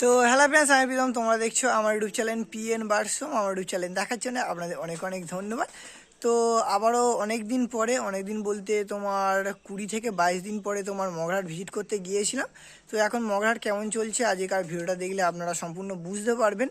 তো hello friends আমি প্রীতম। তোমরা দেখছ আমার ইউটিউব চ্যানেল পি এন বার্সম আমার ইউটিউব চ্যানেল দেখার জন্য আপনাদের অনেক অনেক ধন্যবাদ। তো আবারও অনেক দিন পরে অনেক দিন বলতে তোমার কুড়ি থেকে বাইশ দিন পরে তোমার মগরাট ভিজিট করতে গিয়েছিলাম। তো এখন মগরাট কেমন চলছে, আজকের ভিডিওটা দেখলে আপনারা সম্পূর্ণ বুঝতে পারবেন।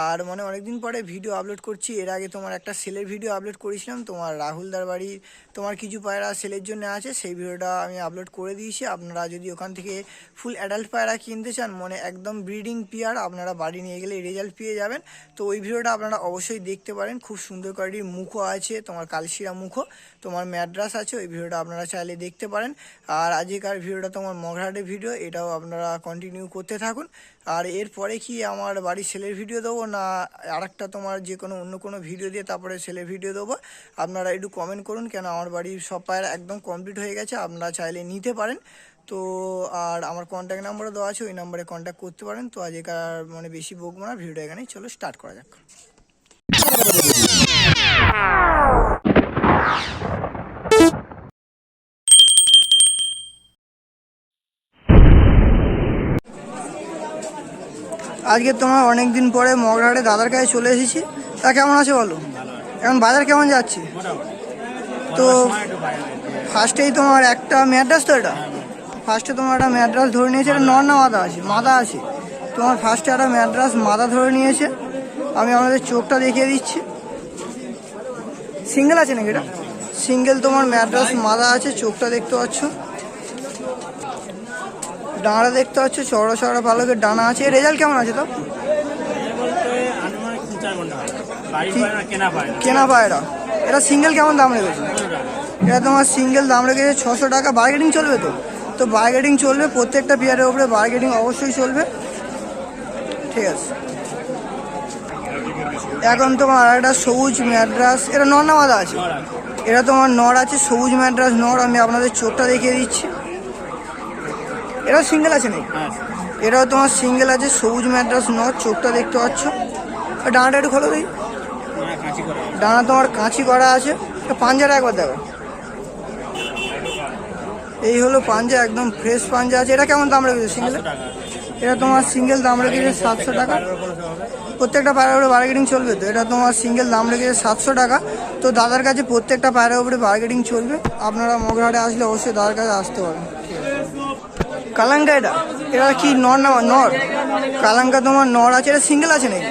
আর মানে অনেক দিন পরে ভিডিও আপলোড করছি, এর আগে তোমার একটা সেলের ভিডিও আপলোড করেছিলাম, তোমার রাহুলদার বাড়ি, তোমার কিছু পায়রা সেলের জন্য আছে, সেই ভিডিওটা আমি আপলোড করে দিয়েছি। আপনারা যদি ওখান থেকে ফুল অ্যাডাল্ট পায়রা কিনতে চান মানে একদম ব্রিডিং পিয়ার আপনারা বাড়ি নিয়ে গেলে রেজাল্ট পেয়ে যাবেন। তো ওই ভিডিওটা আপনারা অবশ্যই দেখতে পারেন, খুব সুন্দর কোয়ালিটির মুখও আছে তোমার কালশিরা মুখো, তোমার ম্যাড্রাস আছে, ওই ভিডিওটা আপনারা চাইলে দেখতে পারেন। আর আজকের ভিডিওটা তোমার মগরাটের ভিডিও, এটাও আপনারা কন্টিনিউ করতে থাকুন। আর এরপরে কি আমার বাড়ির ছেলের ভিডিও দেবো, না আরেকটা তোমার যে কোনো অন্য কোনো ভিডিও দিয়ে তারপরে ছেলের ভিডিও দেবো? আপনারা একটু কমেন্ট করুন, কেন আমার বাড়ির সব পায়ের একদম কমপ্লিট হয়ে গেছে, আপনারা চাইলে নিতে পারেন। তো, আর আমার কন্ট্যাক্ট নাম্বারও দেওয়া আছে, ওই নাম্বারে কন্ট্যাক্ট করতে পারেন। তো আজকের মানে বেশি বকবো না, ভিডিওটা এখানেই চলো স্টার্ট করা যাক। আজকে তোমার অনেক দিন পরে মগরাহাটে দাদার কাছে চলে এসেছি। তা কেমন আছে বলো? এখন বাজার কেমন যাচ্ছে? তো ফার্স্টেই তোমার একটা ম্যাড্রাস তো এটা? ফার্স্টে তোমার একটা ম্যাড্রাস ধরে নিয়েছে এটা নর না মাদা আছে মাদা আছে। তোমার ফার্স্টে একটা ম্যাড্রাস মাদা ধরে নিয়েছে। আমি আমাদের চোখটা দেখিয়ে দিচ্ছি। সিঙ্গেল আছে নাকি এটা? সিঙ্গেল তোমার ম্যাড্রাস মাদা আছে চোখটা দেখতে পাচ্ছ। ডাঁড়া দেখতে পাচ্ছ চড়া চড়া পালকের ডানা আছে। রেজাল্ট কেমন আছে তো কেনা পায়রা। এটা সিঙ্গেল কেমন দাম রেখেছে? এটা তোমার সিঙ্গেল দাম রেখেছে ছশো টাকা। বার্গেটিং চলবে তো? তো বার্গেটিং চলবে প্রত্যেকটা পেয়ারের উপরে বার্গেটিং অবশ্যই চলবে। ঠিক আছে। এখন তোমার আর একটা সবুজ ম্যাড্রাস এটা নর না মাদা আছে? এটা তোমার নর আছে সবুজ ম্যাড্রাস নর আমি আপনাদের চোখটা দেখিয়ে দিচ্ছি। এটা সিঙ্গেল আছে নাকি? হ্যাঁ। এটাও তোমার সিঙ্গেল আছে সবুজ ম্যাড্রাস নর চোখটা দেখতে পাচ্ছ। ডানাটা একটু খোলো করা হয়। ডানা তোমার কাঁচি করা আছে। পাঞ্জাটা একবার দেখো। এই হলো পাঞ্জা একদম ফ্রেশ পাঞ্জা আছে। এটা কেমন দাম রেখেছে সিঙ্গেল? এটা তোমার সিঙ্গেল দাম রেখেছে সাতশো টাকা। প্রত্যেকটা পায়রার উপরে বার্গেটিং চলবে তো। এটা তোমার সিঙ্গেল দাম রেখেছে সাতশো টাকা। তো দাদার কাছে প্রত্যেকটা পায়রার উপরে বার্গেটিং চলবে। আপনারা মগরাহাটে আসলে অবশ্যই দাদার কাছে আসতে পারেন কালাঙ্কা এটা? এটা কি নর না নর? কালাঙ্কা তোমার নর আছে? এটা সিঙ্গেল আছে নাকি?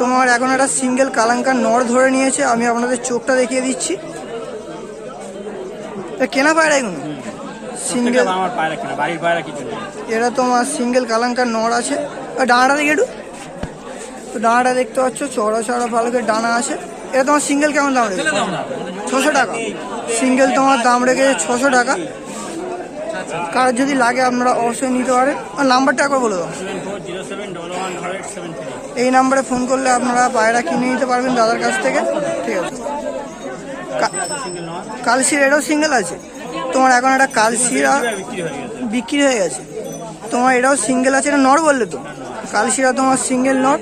তোমার এখন একটা সিঙ্গেল কালাঙ্কা নর ধরে নিয়েছে। আমি আপনাদের চোখটা দেখিয়ে দিচ্ছি। কেনা পায়রা এগুলো? সিঙ্গেল আমার পায়রা কেনা বাড়ির পায়রা কিছু নেই এটা তোমার সিঙ্গেল কালাঙ্কার নড় আছে। ডানাটা দেখে একটু। তো ডানাটা দেখতে পাচ্ছ চড়া চড়া পালকের ডানা আছে। এটা তোমার সিঙ্গেল কেমন দাম রেখেছে? ছশো টাকা। সিঙ্গেল তোমার দাম রেখেছে ছশো টাকা। কার যদি লাগে আপনারা অবশ্যই নিতে পারেন। আর নাম্বারটা একবার বলে দাও। এই নাম্বারে ফোন করলে আপনারা পায়রা কিনে নিতে পারবেন দাদার কাছ থেকে। ঠিক আছে। কালশির এটাও সিঙ্গেল আছে। তোমার এখন একটা কালশিরা বিক্রি হয়ে গেছে। তোমার এটাও সিঙ্গেল আছে এটা নর বললে তো। কালশিরা তোমার সিঙ্গেল নট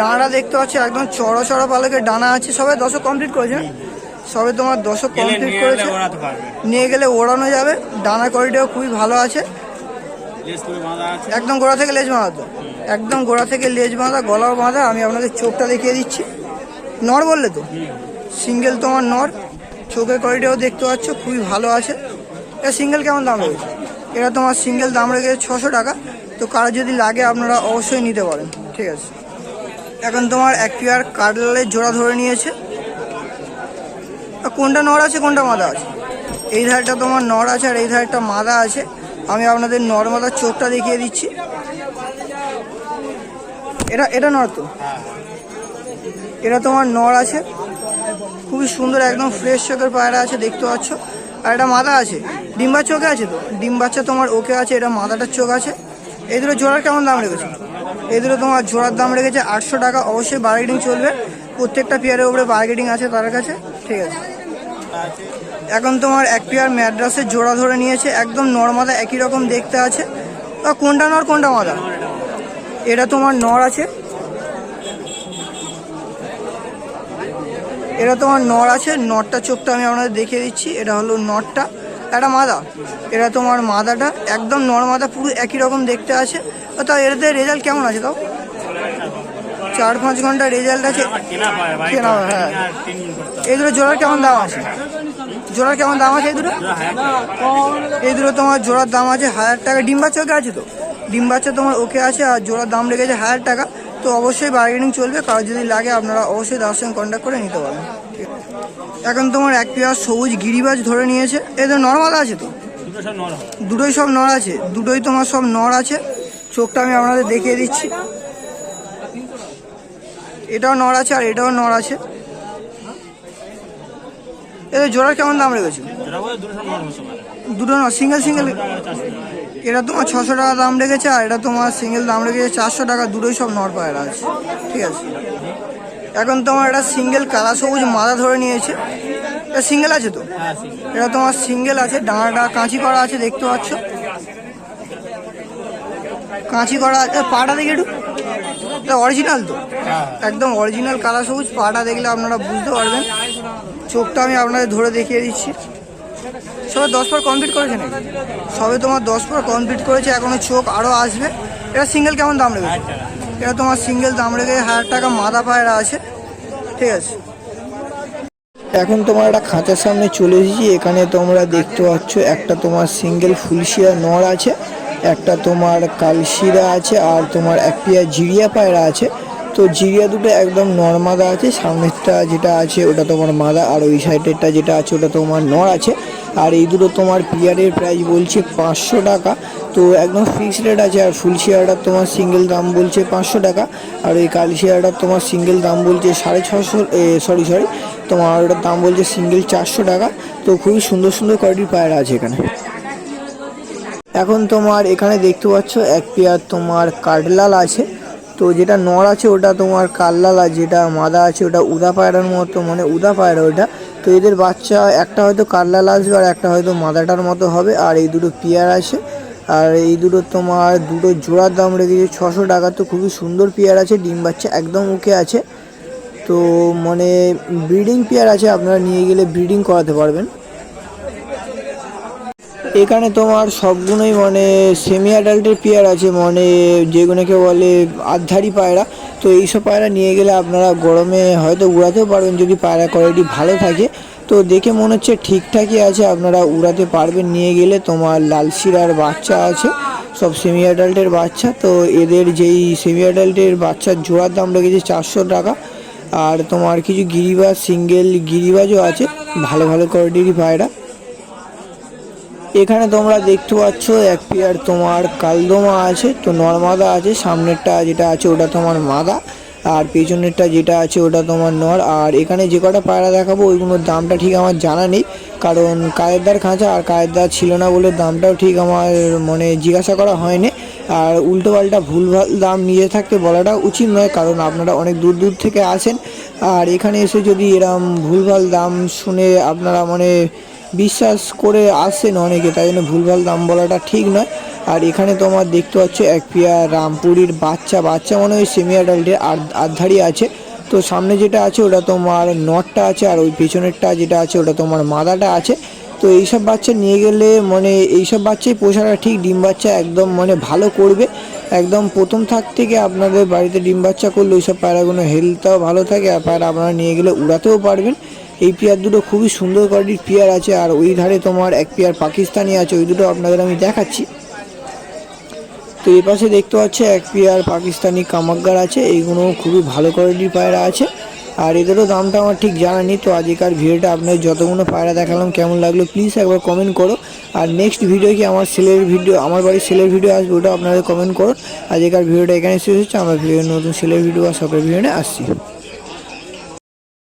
ডানা দেখতে পাচ্ছ একদম চড়া চড়া পালকের ডানা আছে। সবাই দশক কমপ্লিট করেছে। সবে তোমার দশক কমপ্লিট করেছে। নিয়ে গেলে ওড়ানো যাবে। ডানা কোয়ালিটিও খুবই ভালো আছে। একদম গোড়া থেকে লেজ বাঁধা তো। একদম গোড়া থেকে লেজ বাঁধা গলাও বাঁধা। আমি আপনাদের চোখটা দেখিয়ে দিচ্ছি। নর বললে তো? সিঙ্গেল তোমার নর। চোখের কোয়ালিটিও দেখতে পাচ্ছ খুবই ভালো আছে। এটা সিঙ্গেল কেমন দাম রয়েছে? এটা তোমার সিঙ্গেল দাম রেখেছে ছশো টাকা। তো কারও যদি লাগে আপনারা অবশ্যই নিতে পারেন, ঠিক আছে? এখন তোমার পেয়ার কাটলের জোড়া ধরে নিয়েছে। কোনটা নর আছে, কোনটা মাদা আছে? এই ধারটা তোমার নর আছে আর এই ধারটা মাদা আছে। আমি আপনাদের নর মাদার চোখটা দেখিয়ে দিচ্ছি। এটা এটা নর তো? এটা তোমার নর আছে। খুবই সুন্দর, একদম ফ্রেশ চোখের পায়রা আছে, দেখতে পাচ্ছ। আর এটা মাদা আছে? ডিম্বার চোখে আছে তো? ডিম বাচ্চা তোমার ওকে আছে, এটা মাদাটার চোখ আছে। এই দুটো জোড়ার কেমন দাম রেখেছে? এই দুটো তোমার জোড়ার দাম রেখেছে আটশো টাকা, অবশ্যই বার্গেটিং চলবে। প্রত্যেকটা পেয়ারের উপরে বার্গেটিং আছে তার কাছে, ঠিক আছে। এখন তোমার এক পেয়ার ম্যাড্রাসের জোড়া ধরে নিয়েছে, একদম নর্মাদা, একই রকম দেখতে আছে। কোনটা নর, কোনটা মাদা? এটা তোমার নর আছে। এটা তোমার নর আছে, নরটা চোখটা আমি আপনাদের দেখিয়ে দিচ্ছি, এটা হলো নরটা। একটা মাদা। এটা তোমার মাদাটা একদম নর মাদা পুরো একই রকম দেখতে আছে। তা এটাতে রেজাল্ট কেমন আছে তাও? চার পাঁচ ঘণ্টা রেজাল্ট আছে। কেনা হয়, এই দুটো জোড়ার কেমন দাম আছে? জোড়ার কেমন দাম আছে এই দুটো? দুটো এই দুটো তোমার জোড়ার দাম আছে হাজার টাকা। ডিম বাচ্চা ওকে আছে তো? ডিম বাচ্চা তোমার ওকে আছে আর জোড়ার দাম লেগেছে হাজার টাকা। তো অবশ্যই বার্গেনিং চলবে। কারও যদি লাগে আপনারা অবশ্যই তার সঙ্গে কন্ট্যাক্ট করে নিতে পারেন এখন তোমার এক পেয়ার সবুজ গিরিবাজ ধরে নিয়েছে। এই তো নর্মাল আছে তো? দুটোই সব নর আছে? দুটোই তোমার সব নর আছে? চোখটা আমি আপনাদের দেখিয়ে দিচ্ছি। এটাও নর আছে আর এটাও নর আছে। এদের জোড়ার কেমন দাম রেখেছো? সব দুটো নর সিঙ্গেল সিঙ্গেল এটা তোমার ছশো টাকা দাম রেখেছে আর এটা তোমার সিঙ্গেল দাম রেখেছে চারশো টাকা। দুটোই সব নর পায়রা আছে। ঠিক আছে। এখন তোমার একটা সিঙ্গেল কালা সবুজ মাথা ধরে নিয়েছে। এটা সিঙ্গেল আছে তো? হ্যাঁ এটা তোমার সিঙ্গেল আছে ডাঁড়াটা কাঁচি করা আছে দেখতে পাচ্ছ? কাঁচি করা আছে পাটা দেখে একটু। এটা অরিজিনাল তো? হ্যাঁ। একদম অরিজিনাল কালা সবুজ পাটা দেখলে আপনারা বুঝতে পারবেন। চোখটা আমি আপনাদের ধরে দেখিয়ে দিচ্ছি। সবে দশ পর কমপ্লিট করেছে নাকি? সবে তোমার দশ পর কমপ্লিট করেছে এখনও চোখ আরও আসবে। এটা সিঙ্গেল কেমন দাম হাজার টাকা এটা তোমার সিঙ্গেল দাম রেখে হাজার টাকা মাদা পায়রা আছে। ঠিক আছে। এখন তোমার একটা খাঁচার সামনে চলে এসেছি। এখানে তোমরা দেখতে পাচ্ছ, একটা তোমার সিঙ্গেল ফুলশিয়া নর আছে, একটা তোমার কালশিরা আছে, আর তোমার এক পিয়া জিরিয়া পায়রা আছে। তো জিরিয়া দুটো একদম নর মাদা আছে। সামনেরটা যেটা আছে, ওটা তোমার মাদা, আর ওই সাইডেরটা যেটা আছে, ওটা তোমার নর আছে। আর এই দুটো তোমার পিয়ারের প্রাইস বলছে পাঁচশো টাকা। তো একদম ফিক্সড রেট আছে, আর ফুল শেয়ারটার তোমার সিঙ্গেল দাম বলছে পাঁচশো টাকা। আর ওই কাল শেয়ারটার তোমার সিঙ্গেল দাম বলছে সাড়ে ছশো সরি সরি তোমার ওটার দাম বলছে সিঙ্গেল চারশো টাকা। তো খুবই সুন্দর সুন্দর কোয়ালিটির পায়রা আছে এখানে। এখন তোমার এখানে দেখতে পাচ্ছ, এক পেয়ার তোমার কাঠলাল আছে। তো যেটা নর আছে, ওটা তোমার কাল্লাল আর যেটা মাদা আছে, ওটা উদা পায়রার মতো মানে উদা পায়রা ওটা। তো এদের বাচ্চা, একটা হয়তো কাল্লাল আসবে আর একটা হয়তো মাদাটার মতো হবে, আর এই দুটো পেয়ার আছে। আর এই দুটো তোমার দুটো জোড়ার দাম রেখেছে ছশো টাকা, তো খুবই সুন্দর পেয়ার আছে, ডিম বাচ্চা একদম ওকে আছে। তো মানে ব্রিডিং পেয়ার আছে, আপনারা নিয়ে গেলে ব্রিডিং করাতে পারবেন। এখানে তোমার সবগুলোই মানে সেমি অ্যাডাল্টের পেয়ার আছে মানে যেগুলোকে বলে আধারি পায়রা। তো এইসব পায়রা নিয়ে গেলে আপনারা গরমে হয়তো উড়াতেও পারবেন যদি পায়রা কোয়ালিটি ভালো থাকে। তো দেখে মনে হচ্ছে ঠিকঠাকই আছে, আপনারা উড়াতে পারবেন। নিয়ে গেলে তোমার লাল শিরার বাচ্চা আছে, সব সেমি অ্যাডাল্টের বাচ্চা। তো এদের যেই সেমি অ্যাডাল্টের বাচ্চার জোড়ার দাম লেগেছে চারশো টাকা। আর তোমার কিছু গিরিবাজ সিঙ্গেল গিরিবাজও আছে, ভালো ভালো কোয়ালিটির পায়রা। এখানে তোমরা দেখতে পাচ্ছ, এক পেয়ার তোমার কালদমা আছে, তো নর্মাদা আছে, সামনেরটা যেটা আছে ওটা তোমার মাদা, আর পেছনেরটা যেটা আছে ওটা তোমার নর, আর এখানে যে কটা পায়রা দেখাবো ওইগুলোর দামটা ঠিক আমার জানা নেই, কারণ কায়েরদার খাঁচা আর কায়েরদার ছিল না বলে দামটাও ঠিক আমার মানে জিজ্ঞাসা করা হয়নি, আর উল্টো পাল্টা ভুলভাল দাম নিয়ে থাকতে বলাটা উচিত নয়, কারণ আপনারা অনেক দূর দূর থেকে আসেন, আর এখানে এসে যদি এরম ভুলভাল দাম শুনে আপনারা মানে বিশ্বাস করে আসেন অনেকে, তাই জন্য ভুলভাল দাম বলাটা ঠিক নয়। আর এখানে তোমার দেখতে পাচ্ছ এক পিয়া রামপুরির বাচ্চা বাচ্চা মনে হয় সেমি অ্যাডাল্টের আধারি আছে। তো সামনে যেটা আছে, ওটা তোমার নটটা আছে, আর ওই পেছনেরটা যেটা আছে, ওটা তোমার মাদাটা আছে। তো এইসব বাচ্চা নিয়ে গেলে মানে এইসব বাচ্চাই পোষাটা ঠিক ডিম বাচ্চা একদম মানে ভালো করবে। একদম প্রথম থাক থেকে আপনাদের বাড়িতে ডিম বাচ্চা করলে ওইসব পায়রাগুলো হেলথটাও ভালো থাকে, আর পায়রা আপনারা নিয়ে গেলে উড়াতেও পারবেন। এই পেয়ার দুটো খুবই সুন্দর কোয়ালিটির পেয়ার আছে আর ওই ধারে তোমার এক পেয়ার পাকিস্তানি আছে, ওই দুটো আপনাদের আমি দেখাচ্ছি। তো এই পাশে দেখতে পাচ্ছি এক পেয়ার পাকিস্তানি কামাকগার আছে এইগুলো খুবই ভালো কোয়ালিটির পায়রা আছে। আর এদেরও দামটা আমার ঠিক জানা নেই, তো আজকের ভিডিওটা আপনার যতগুলো পায়রা দেখালাম, কেমন লাগল প্লিজ একবার কমেন্ট করো। আর নেক্সট ভিডিও কি আমার সেলের ভিডিও আমার বাড়ির সেলের ভিডিও আসবে ওটা আপনাদের কমেন্ট করো। আজকের ভিডিওটা এখানে শেষ হচ্ছে, আমার ভিডিও নতুন সেলের ভিডিও আর সকের ভিডিও নিয়ে আসছি।